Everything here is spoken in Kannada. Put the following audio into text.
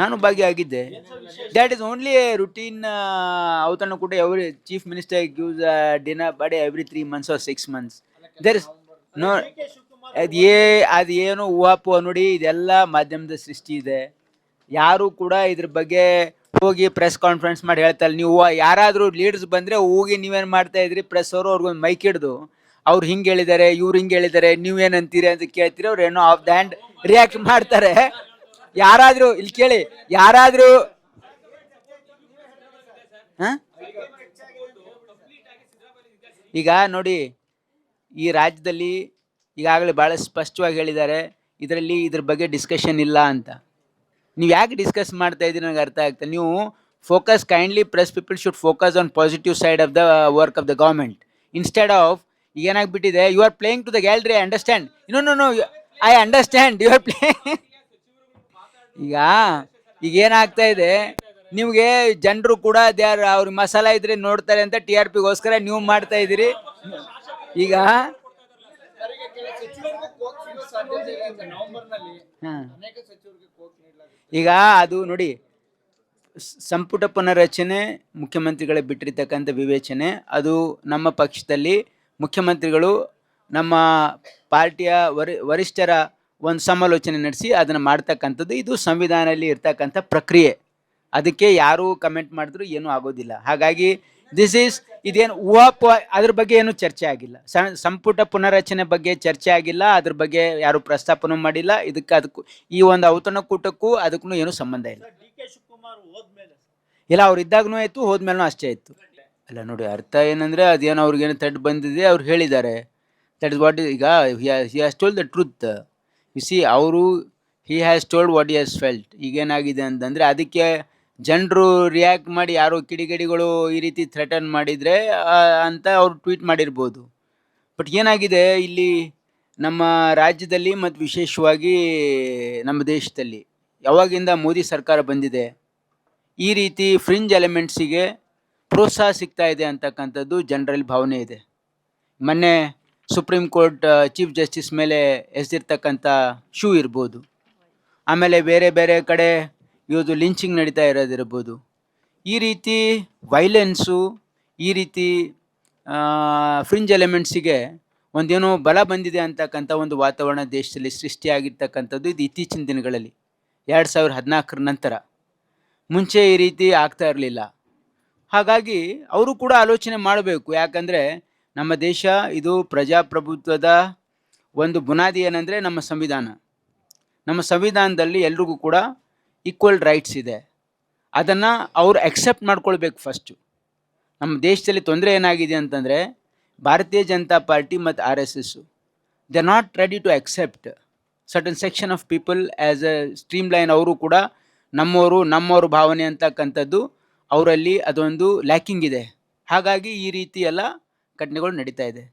ನಾನು ಭಾಗಿಯಾಗಿದ್ದೆ. ದ್ಯಾಟ್ ಇಸ್ ಓನ್ಲಿ ರುಟೀನ್ ಕೂಡ every chief minister gives dinner ಬಡೆ every three months or six months there is no ಅದು ಏ, ಅದು ಏನು ಊಹಾಪು ನೋಡಿ ಇದೆಲ್ಲ ಮಾಧ್ಯಮದ ಸೃಷ್ಟಿ ಇದೆ. ಯಾರು ಕೂಡ ಇದ್ರ ಬಗ್ಗೆ ಹೋಗಿ ಪ್ರೆಸ್ ಕಾನ್ಫರೆನ್ಸ್ ಮಾಡಿ ಹೇಳ್ತಾರೆ ನೀವು ಯಾರಾದರೂ ಲೀಡರ್ಸ್ ಬಂದರೆ ಹೋಗಿ ನೀವೇನು ಮಾಡ್ತಾ ಇದ್ರಿ? ಪ್ರೆಸ್ ಅವರು ಅವ್ರಿಗೊಂದು ಮೈಕ್ ಹಿಡ್ದು ಅವ್ರು ಹಿಂಗೆ ಹೇಳಿದ್ದಾರೆ ಇವ್ರು ಹಿಂಗೆ ಹೇಳಿದ್ದಾರೆ ನೀವೇನಂತೀರಿ ಅಂತ ಕೇಳ್ತೀರಿ, ಅವ್ರು ಏನೋ ಆಫ್ ದ ಹ್ಯಾಂಡ್ ರಿಯಾಕ್ಟ್ ಮಾಡ್ತಾರೆ. ಯಾರಾದರೂ, ಇಲ್ಲಿ ಕೇಳಿ, ಯಾರಾದರೂ ಈಗ ನೋಡಿ, ಈ ರಾಜ್ಯದಲ್ಲಿ ಈಗಾಗಲೇ ಭಾಳ ಸ್ಪಷ್ಟವಾಗಿ ಹೇಳಿದ್ದಾರೆ, ಇದರಲ್ಲಿ ಇದ್ರ ಬಗ್ಗೆ ಡಿಸ್ಕಷನ್ ಇಲ್ಲ ಅಂತ. ನೀವು ಯಾಕೆ ಡಿಸ್ಕಸ್ ಮಾಡ್ತಾ ಇದ್ದೀರಿ ನನಗೆ ಅರ್ಥ ಆಗ್ತದೆ ನೀವು focus kindly press people should focus on positive side of the work of the government instead of ಏನಾಗ್ಬಿಟ್ಟಿದೆ you are playing to the gallery I understand ಇನ್ನೊಂದು I understand you are play ಈಗ ಈಗ ಏನಾಗ್ತಾ ಇದೆ, ನಿಮಗೆ ಜನರು ಕೂಡ ಅವ್ರ ಮಸಾಲ ಇದ್ರೆ ನೋಡ್ತಾರೆ ಅಂತ ಟಿ ಆರ್ ಪಿಗೋಸ್ಕರ ನೀವು ಮಾಡ್ತಾ ಇದ್ದೀರಿ. ಈಗ ಈಗ ಅದು ನೋಡಿ ಸಂಪುಟ ಪುನರ್ರಚನೆ ಮುಖ್ಯಮಂತ್ರಿಗಳೇ ಬಿಟ್ಟಿರ್ತಕ್ಕಂಥ ವಿವೇಚನೆ, ಅದು ನಮ್ಮ ಪಕ್ಷದಲ್ಲಿ ಮುಖ್ಯಮಂತ್ರಿಗಳು ನಮ್ಮ ಪಾರ್ಟಿಯ ವರಿ, ವರಿಷ್ಠರ ಒಂದು ಸಮಾಲೋಚನೆ ನಡೆಸಿ ಅದನ್ನು ಮಾಡ್ತಕ್ಕಂಥದ್ದು ಇದು ಸಂವಿಧಾನದಲ್ಲಿ ಇರ್ತಕ್ಕಂಥ ಪ್ರಕ್ರಿಯೆ. ಅದಕ್ಕೆ ಯಾರು ಕಮೆಂಟ್ ಮಾಡಿದ್ರು ಏನೂ ಆಗೋದಿಲ್ಲ. ಹಾಗಾಗಿ ದಿಸ್ ಈಸ್ ಇದೇನು ಊಹಾಪ ಅದ್ರ ಬಗ್ಗೆ ಏನು ಚರ್ಚೆ ಆಗಿಲ್ಲ. ಸಂಪುಟ ಪುನರ್ರಚನೆ ಬಗ್ಗೆ ಚರ್ಚೆ ಆಗಿಲ್ಲ ಅದ್ರ ಬಗ್ಗೆ ಯಾರು ಪ್ರಸ್ತಾಪನೂ ಮಾಡಿಲ್ಲ. ಇದಕ್ಕೆ ಅದಕ್ಕೂ ಈ ಒಂದು ಔತಣಕೂಟಕ್ಕೂ ಅದಕ್ಕೂ ಏನೂ ಸಂಬಂಧ ಇಲ್ಲ. ಇಲ್ಲ ಅವ್ರು ಇದ್ದಾಗೂ ಆಯಿತು ಹೋದ್ಮೇಲೂ ಅಷ್ಟೇ ಆಯಿತು. ಅಲ್ಲ ನೋಡಿ ಅರ್ಥ ಏನಂದ್ರೆ ಅದೇನೋ ಅವ್ರಿಗೇನು ತಡ್ ಬಂದಿದೆ ಅವ್ರು ಹೇಳಿದ್ದಾರೆ. ದಟ್ ಇಸ್ ವಾಟ್ ಈಗ he has told the truth you see ಅವರು he has told what has felt ಈಗೇನಾಗಿದೆ ಅಂತಂದರೆ ಅದಕ್ಕೆ ಜನರು ರಿಯಾಕ್ಟ್ ಮಾಡಿ ಯಾರೋ ಕಿಡಿಗೇಡಿಗಳು ಈ ರೀತಿ ಥ್ರೆಟನ್ ಮಾಡಿದರೆ ಅಂತ ಅವ್ರು ಟ್ವೀಟ್ ಮಾಡಿರ್ಬೋದು. ಬಟ್ ಏನಾಗಿದೆ? ಇಲ್ಲಿ ನಮ್ಮ ರಾಜ್ಯದಲ್ಲಿ ಮತ್ತು ವಿಶೇಷವಾಗಿ ನಮ್ಮ ದೇಶದಲ್ಲಿ ಯಾವಾಗಿಂದ ಮೋದಿ ಸರ್ಕಾರ ಬಂದಿದೆ, ಈ ರೀತಿ ಫ್ರಿಂಜ್ ಎಲಿಮೆಂಟ್ಸಿಗೆ ಪ್ರೋತ್ಸಾಹ ಸಿಗ್ತಾ ಇದೆ ಅಂತಕ್ಕಂಥದ್ದು ಜನರಲ್ಲಿ ಭಾವನೆ ಇದೆ. ಮೊನ್ನೆ ಸುಪ್ರೀಂ ಕೋರ್ಟ್ ಚೀಫ್ ಜಸ್ಟಿಸ್ ಮೇಲೆ ಎಸ್ದಿರ್ತಕ್ಕಂಥ ಶೂ ಇರ್ಬೋದು. ಆಮೇಲೆ ಬೇರೆ ಬೇರೆ ಕಡೆ ಇವತ್ತು ಲಿಂಚಿಂಗ್ ನಡೀತಾ ಇರೋದಿರ್ಬೋದು. ಈ ರೀತಿ ವೈಲೆನ್ಸು ಈ ರೀತಿ ಫ್ರಿಂಜ್ ಎಲಿಮೆಂಟ್ಸಿಗೆ ಒಂದೇನೋ ಬಲ ಬಂದಿದೆ ಅಂತಕ್ಕಂಥ ಒಂದು ವಾತಾವರಣ ದೇಶದಲ್ಲಿ ಸೃಷ್ಟಿಯಾಗಿರ್ತಕ್ಕಂಥದ್ದು ಇದು ಇತ್ತೀಚಿನ ದಿನಗಳಲ್ಲಿ, ಎರಡು ಸಾವಿರದ ಹದಿನಾಲ್ಕರ ನಂತರ. ಮುಂಚೆ ಈ ರೀತಿ ಆಗ್ತಾ ಇರಲಿಲ್ಲ. ಹಾಗಾಗಿ ಅವರು ಕೂಡ ಆಲೋಚನೆ ಮಾಡಬೇಕು. ಯಾಕಂದರೆ ನಮ್ಮ ದೇಶ ಇದು ಪ್ರಜಾಪ್ರಭುತ್ವದ ಒಂದು ಬುನಾದಿ ಏನಂದರೆ ನಮ್ಮ ಸಂವಿಧಾನ. ನಮ್ಮ ಸಂವಿಧಾನದಲ್ಲಿ ಎಲ್ರಿಗೂ ಕೂಡ ಈಕ್ವಲ್ ರೈಟ್ಸ್ ಇದೆ. ಅದನ್ನು ಅವರು ಅಕ್ಸೆಪ್ಟ್ ಮಾಡ್ಕೊಳ್ಬೇಕು ಫಸ್ಟು ನಮ್ಮ ದೇಶದಲ್ಲಿ ತೊಂದರೆ ಏನಾಗಿದೆ ಅಂತಂದರೆ ಭಾರತೀಯ ಜನತಾ ಪಾರ್ಟಿ ಮತ್ತು R S S they are not ready to accept certain section of people as a stream line ಅವರು ಕೂಡ ನಮ್ಮವರು ನಮ್ಮವರು ಭಾವನೆ ಅಂತಕ್ಕಂಥದ್ದು ಅವರಲ್ಲಿ ಅದೊಂದು ಲ್ಯಾಕಿಂಗ್ ಇದೆ. ಹಾಗಾಗಿ ಈ ರೀತಿ ಎಲ್ಲ ಘಟನೆಗಳು ನಡೀತಾ ಇದೆ.